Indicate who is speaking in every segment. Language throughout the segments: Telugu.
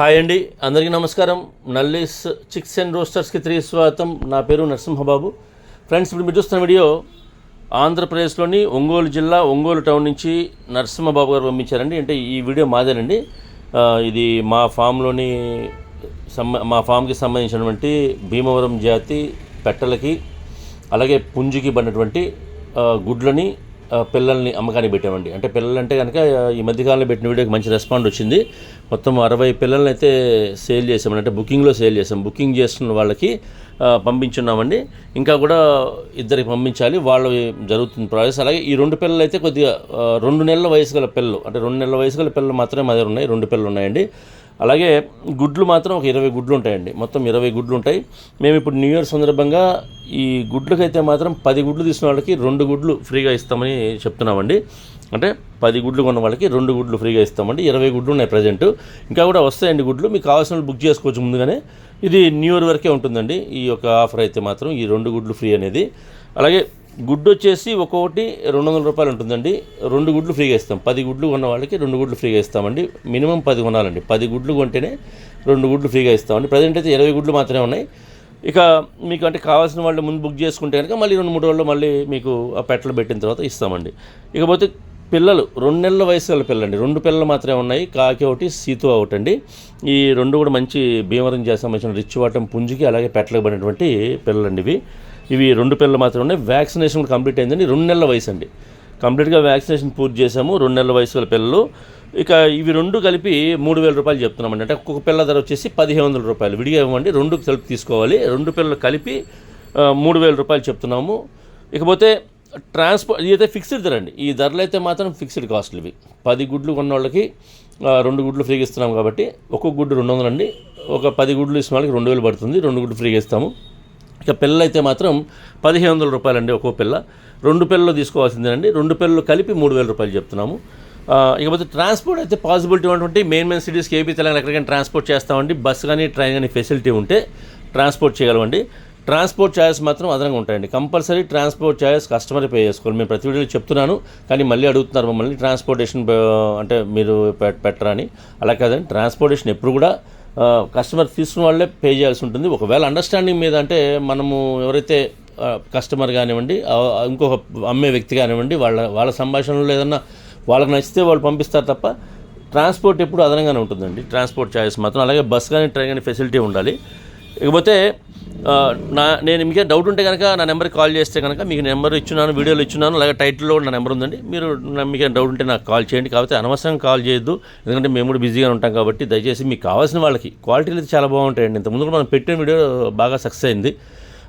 Speaker 1: హాయ్ అండి. అందరికీ నమస్కారం. నల్లీస్ చిక్స్ అండ్ రోస్టర్స్కి తిరిగి స్వాగతం. నా పేరు నరసింహబాబు. ఫ్రెండ్స్ ఇప్పుడు మీరు చూస్తున్న వీడియో ఆంధ్రప్రదేశ్లోని ఒంగోలు జిల్లా ఒంగోలు టౌన్ నుంచి నరసింహబాబు గారు పంపించారండి. అంటే ఈ వీడియో మాదేనండి. ఇది మా ఫామ్లోని సంబ మా ఫామ్కి సంబంధించినటువంటి భీమవరం జాతి పెట్టలకి అలాగే పుంజుకి పడినటువంటి గుడ్లని పిల్లల్ని అమ్మకానికి పెట్టామండి. అంటే పిల్లలు అంటే కనుక ఈ మధ్యకాలంలో పెట్టిన వీడియోకి మంచి రెస్పాండ్ వచ్చింది. మొత్తం అరవై పిల్లల్ని అయితే సేల్ చేసామండి. అంటే బుకింగ్లో సేల్ చేసాం. బుకింగ్ చేస్తున్న వాళ్ళకి పంపించున్నామండి. ఇంకా కూడా ఇద్దరికి పంపించాలి. వాళ్ళు జరుగుతుంది ప్రాసెస్. అలాగే ఈ రెండు పిల్లలు అయితే కొద్దిగా రెండు నెలల వయసు గల పిల్లలు. అంటే రెండు నెలల వయసు గల పిల్లలు మాత్రమే మా దగ్గర ఉన్నాయి. రెండు పిల్లలు ఉన్నాయండి. అలాగే గుడ్లు మాత్రం ఒక ఇరవై గుడ్లు ఉంటాయండి. మొత్తం ఇరవై గుడ్లు ఉంటాయి. మేము ఇప్పుడు న్యూ ఇయర్ సందర్భంగా ఈ గుడ్లకైతే మాత్రం పది గుడ్లు తీసుకున్న వాళ్ళకి రెండు గుడ్లు ఫ్రీగా ఇస్తామని చెప్తున్నామండి. అంటే పది గుడ్లు కొన్న వాళ్ళకి రెండు గుడ్లు ఫ్రీగా ఇస్తామండి. ఇరవై గుడ్లు ఉన్నాయి ప్రజెంట్. ఇంకా కూడా వస్తాయండి గుడ్లు. మీకు కావాల్సిన వాళ్ళు బుక్ చేసుకోవచ్చు ముందుగానే. ఇది న్యూ ఇయర్ వరకే ఉంటుందండి. ఈ యొక్క ఆఫర్ అయితే మాత్రం ఈ రెండు గుడ్లు ఫ్రీ అనేది. అలాగే గుడ్డు వచ్చేసి ఒక్కొక్కటి రెండు వందల రూపాయలు ఉంటుందండి. రెండు గుడ్లు ఫ్రీగా ఇస్తాం. పది గుడ్లు కొన్న వాళ్ళకి రెండు గుడ్లు ఫ్రీగా ఇస్తామండి. మినిమం పది కొనాలండి. పది గుడ్లు కొంటేనే రెండు గుడ్లు ఫ్రీగా ఇస్తామండి. ప్రజెంట్ అయితే ఇరవై గుడ్లు మాత్రమే ఉన్నాయి. ఇక మీకు అంటే కావాల్సిన వాళ్ళు ముందు బుక్ చేసుకుంటే కనుక మళ్ళీ రెండు మూడు రోజుల్లో మళ్ళీ మీకు ఆ పెట్టలు పెట్టిన తర్వాత ఇస్తామండి. ఇకపోతే పిల్లలు రెండు నెలల వయసు గల పిల్లండి రెండు పిల్లలు మాత్రమే ఉన్నాయి. కాకి ఒకటి సీతు ఒకటి అండి ఈ రెండు కూడా మంచి భీమవరం చేసి సంబంధించిన రిచ్ వాటం పుంజుకి అలాగే పెట్టలకు పడినటువంటి పిల్లలండి ఇవి. ఇవి రెండు పిల్లలు మాత్రమే ఉన్నాయి. వ్యాక్సినేషన్ కూడా కంప్లీట్ అయిందండి. రెండు నెలల వయసు అండి. కంప్లీట్గా వ్యాక్సినేషన్ పూర్తి చేసాము రెండు నెలల వయసు గల పిల్లలు. ఇక ఇవి రెండు కలిపి మూడు వేల రూపాయలు చెప్తున్నామండి. అంటే ఒక్కొక్క పిల్ల ధర వచ్చేసి పదిహేను వందల రూపాయలు. విడిగా ఇవ్వండి. రెండు కలిపి తీసుకోవాలి. రెండు పిల్లలు కలిపి మూడు వేల రూపాయలు చెప్తున్నాము. ఇకపోతే ట్రాన్స్పోర్ట్ ఇదైతే ఫిక్స్డ్ ధర అండి. ఈ ధరలు అయితే మాత్రం ఫిక్స్డ్ కాస్ట్లు ఇవి. పది గుడ్లు కొన్న వాళ్ళకి రెండు గుడ్లు ఫ్రీగా ఇస్తున్నాం కాబట్టి ఒక్కొక్క గుడ్డు రెండు వందలండి ఒక పది గుడ్లు ఇస్తున్న వాళ్ళకి రెండు వేలు పడుతుంది. రెండు గుడ్లు ఫ్రీగా ఇస్తాము. ఇక పిల్లలు అయితే మాత్రం పదిహేను వందల రూపాయలండి ఒక్కో పిల్ల. రెండు పిల్లలు తీసుకోవాల్సిందేనండి. రెండు పిల్లలు కలిపి మూడు వేల రూపాయలు చెప్తున్నాము. ఇకపోతే ట్రాన్స్పోర్ట్ అయితే పాసిబిలిటీ ఉన్నటువంటి మెయిన్ మెయిన్ సిటీస్కి ఏపీ తెలంగాణ ఎక్కడికైనా ట్రాన్స్పోర్ట్ చేస్తామండి. బస్సు కానీ ట్రైన్ కానీ ఫెసిలిటీ ఉంటే ట్రాన్స్పోర్ట్ చేయగలమండి. ట్రాన్స్పోర్ట్ ఛార్జెస్ మాత్రం అదనంగా ఉంటాయండి. Compulsory transport charges customer pay చేసుకోవాలి. మేము ప్రతి వీడియోలో చెప్తున్నాను కానీ మళ్ళీ అడుగుతున్నారు మమ్మల్ని. ట్రాన్స్పోర్టేషన్ అంటే మీరు పె- పెట్టరా అని అలా కాదండి. ట్రాన్స్పోర్టేషన్ ఎప్పుడు కూడా కస్టమర్ తీసుకున్న వాళ్ళే పే చేయాల్సి ఉంటుంది. ఒకవేళ అండర్స్టాండింగ్ మీద అంటే మనము ఎవరైతే కస్టమర్ కానివ్వండి ఇంకొక అమ్మే వ్యక్తి కానివ్వండి వాళ్ళ వాళ్ళ సంభాషణలో ఏదన్నా వాళ్ళకి నచ్చితే వాళ్ళు పంపిస్తారు తప్ప ట్రాన్స్పోర్ట్ ఎప్పుడు అదనంగానే ఉంటుందండి. ట్రాన్స్పోర్ట్ ఛార్జెస్ మాత్రం. అలాగే బస్ కానీ ట్రైన్ కానీ ఫెసిలిటీ ఉండాలి. ఇకపోతే నా నేను మీకే డౌట్ ఉంటే కనుక నా నెంబర్కి కాల్ చేస్తే కనుక మీకు నెంబర్ ఇచ్చున్నాను వీడియోలు ఇచ్చున్నాను అలాగే టైటిల్లో కూడా నా నెంబర్ ఉందండి. మీరు మీకు డౌట్ ఉంటే నాకు కాల్ చేయండి. కాకపోతే అనవసరంగా కాల్ చేయొద్దు. ఎందుకంటే మేము కూడా బిజీగా ఉంటాం కాబట్టి దయచేసి మీకు కావాల్సిన వాళ్ళకి క్వాలిటీలు అయితే చాలా బాగుంటాయండి. ఇంతకుముందు కూడా మనం పెట్టిన వీడియో బాగా సక్సెస్ అయింది.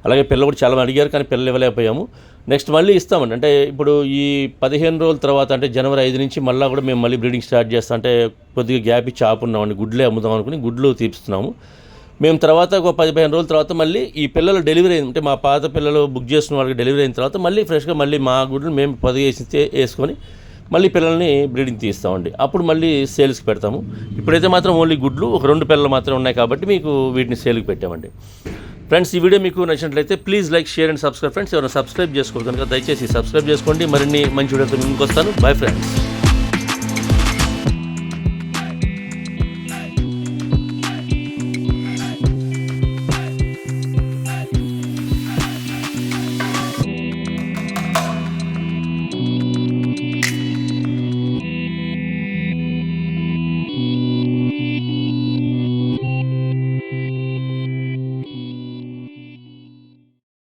Speaker 1: అలాగే పిల్లలు కూడా చాలా అడిగారు కానీ పిల్లలు ఇవ్వలేకపోయాము. నెక్స్ట్ మళ్ళీ ఇస్తామండి. అంటే ఇప్పుడు ఈ పదిహేను రోజుల తర్వాత అంటే జనవరి ఐదు నుంచి మళ్ళీ కూడా మేము మళ్ళీ బ్రీడింగ్ స్టార్ట్ చేస్తాం అంటే కొద్దిగా గ్యాప్ ఇచ్చి ఆపున్నామండి. గుడ్లే అమ్ముదాం అనుకుని గుడ్లు తీపిస్తున్నాము. మేము తర్వాత ఒక పది పదిహేను రోజుల తర్వాత మళ్ళీ ఈ పిల్లలు డెలివరీ అయింది. అంటే మా పాత పిల్లలు బుక్ చేసిన వాళ్ళకి డెలివరీ అయిన తర్వాత మళ్ళీ ఫ్రెష్గా మళ్ళీ మా గుడ్లు మేము పొదిగేసి వేసుకొని మళ్ళీ పిల్లల్ని బ్రీడింగ్ తీస్తామండి. అప్పుడు మళ్ళీ సేల్స్కి పెడతాము. ఇప్పుడైతే మాత్రం ఓన్లీ గుడ్లు ఒక రెండు పిల్లలు మాత్రమే ఉన్నాయి కాబట్టి మీకు వీటిని సేల్కి పెట్టామండి. ఫ్రెండ్స్ ఈ వీడియో మీకు నచ్చినట్లయితే please like share and subscribe. Friends ఎవరైనా సబ్స్క్రైబ్ చేసుకోవాలి కనుక దయచేసి సబ్స్క్రైబ్ చేసుకోండి. మరిన్ని మంచి వీడియోతో ముందుకు వస్తాను. Bye friends.